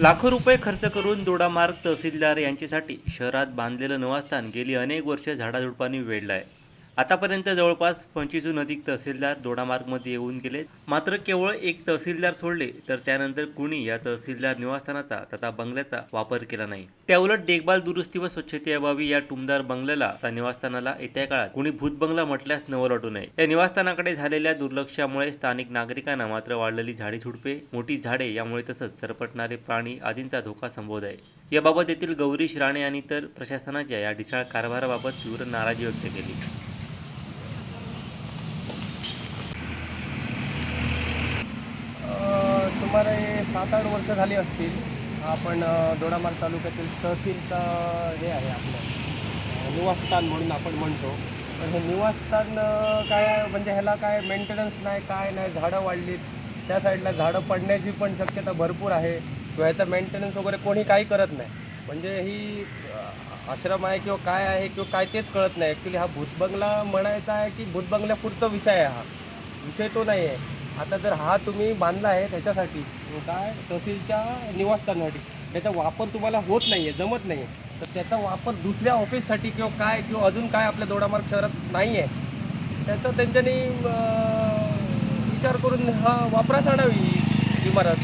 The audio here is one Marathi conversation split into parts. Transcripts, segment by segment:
लाखो रुपये खर्च करून दोडामार्ग तहसीलदार यांच्यासाठी शहरात बांधलेलं निवासस्थान गेली अनेक वर्ष झाडाझुडपांनी वेढलं आहे आतापर्यंत जवळपास पंचवीसहून अधिक तहसीलदार दोडामार्गमध्ये येऊन गेले. मात्र केवळ एक तहसीलदार सोडले तर त्यानंतर कुणी या तहसीलदार निवासस्थानाचा तथा बंगल्याचा वापर केला नाही. त्याउलट देखभाल दुरुस्ती व स्वच्छतेअभावी या टुमदार बंगल्याला त्या निवासस्थानाला येत्या काळात कुणी भूतबंगला म्हटल्यास नवल वाटू नये. या निवासस्थानाकडे झालेल्या दुर्लक्षामुळे स्थानिक नागरिकांना मात्र वाढलेली झाडी झुडपे मोठी झाडे यामुळे तसंच सरपटणारे प्राणी आदींचा धोका संभवत आहे. याबाबत येथील गौरीश राणे आणि तर प्रशासनाच्या या ढिसाळ कारभाराबाबत तीव्र नाराजी व्यक्त केली. सुमारे सात आठ वर्ष झाली असतील आपण अ, दोडामार्ग तालुक्यातील तहसीलचा हे आहे आपलं निवासस्थान म्हणून आपण म्हणतो. तर हे निवासस्थान काय म्हणजे ह्याला काय मेंटेनन्स नाही काय नाही झाडं वाढलीत. त्या साईडला झाडं पडण्याची पण शक्यता भरपूर आहे. किंवा ह्याचा मेंटेनन्स वगैरे कोणी काही करत नाही. म्हणजे ही आश्रम आहे किंवा काय आहे किंवा काय तेच कळत नाही. ॲक्च्युली हा भूतबंगला म्हणायचा आहे की भूतबंगल्यापुरता विषय आहे हा. विषय तो नाही आहे. आता जर हा तुम्ही बांधला आहे त्याच्यासाठी काय? तहसीलच्या निवासस्थानासाठी. त्याचा वापर तुम्हाला होत नाही आहे जमत नाही आहे तर त्याचा वापर दुसऱ्या ऑफिससाठी किंवा काय किंवा अजून काय आपल्या दोडामार्ग शहरात नाही आहे त्याचा त्यांच्यानी विचार करून हा वापरात आणावी इमारत.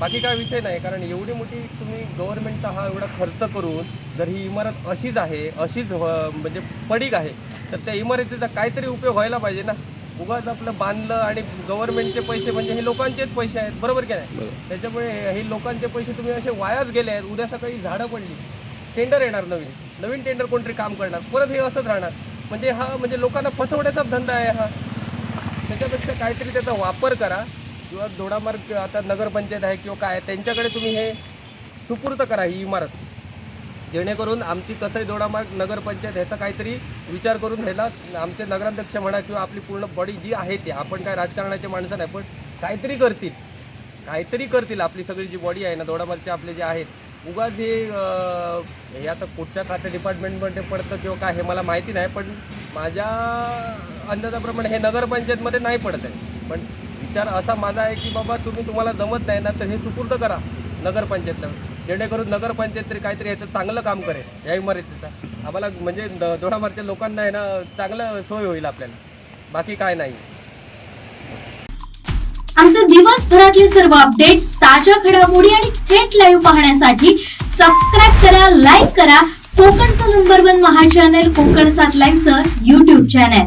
बाकी काय विषय नाही कारण एवढी मोठी तुम्ही गव्हर्नमेंटचा हा एवढा खर्च करून जर ही इमारत अशीच आहे अशीच म्हणजे पडीक आहे तर त्या इमारतीचा काहीतरी उपयोग व्हायला पाहिजे ना. उगाच आपलं बांधलं आणि गव्हर्नमेंटचे पैसे म्हणजे हे लोकांचेच पैसे आहेत. बरोबर की नाही? त्याच्यामुळे हे लोकांचे पैसे तुम्ही असे वायाच गेले आहेत. उद्या सकाळी झाडं पडली. टेंडर येणार नवीन. नवीन टेंडर कोणतरी काम करणार. परत हे असंच राहणार. म्हणजे हा म्हणजे लोकांना फसवण्याचाच धंदा आहे हा. त्याच्यापेक्षा काहीतरी त्याचा वापर करा. किंवा दोडामार्ग आता नगरपंचायत आहे किंवा काय आहे, त्यांच्याकडे तुम्ही हे सुपूर्त करा ही इमारत. जेणेकरून आमची कसंही दोडामार्ग नगरपंचायत ह्याचा काहीतरी विचार करून ह्याला आमचे नगराध्यक्ष म्हणा किंवा आपली पूर्ण बॉडी जी आहे ती आपण काय राजकारणाचे माणसं नाही पण काहीतरी करतील. काहीतरी करतील आपली सगळी जी बॉडी आहे ना दोडामार्गचे आपले जे आहेत. उगाच हे हे आता कुठच्या खात्या डिपार्टमेंटमध्ये पडतं किंवा काय हे मला माहिती नाही पण माझ्या अंदाजाप्रमाणे हे नगरपंचायतमध्ये नाही पडत आहे. पण विचार असा माझा आहे की बाबा तुम्ही तुम्हाला जमत नाही ना तर हे सुपूर्द करा नगरपंचायतला. जेणेकरून नगरपंचायत तरी काहीतरी याचं चांगलं काम करेल या इमारतीचा. आम्हाला म्हणजे दोडामारच्या लोकांना आहे ना चांगलं सोय होईल आपल्याला. बाकी काय नाही. आमचे दिवसभरातले सर्व अपडेट्स ताज्या घडामोडी आणि थेट लाईव्ह पाहण्यासाठी सबस्क्राईब करा लाईक करा. कोकणचं number one Maha channel Konkan सात लाईनचं युट्यूब चॅनल